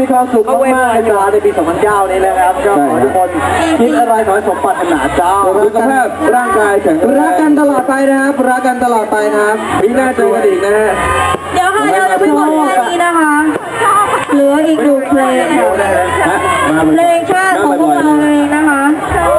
มีความสุขมากๆจ้าในปี 2009 นี้นะครับก็ขอให้ทุกคนคิดอะไรขอให้สมปรารถนาจ้าสุขภาพร่างกายแข็งแรงรักกันตลอดไปนะครับรักกันตลอดไปนะครับปีหน้าเจอกันอีกนะฮะเดี๋ยวค่ะเดี๋ยวจะไม่หมดแค่นี้นะคะ เหลืออีกหนึ่งเพลงค่ะฮะาเพลง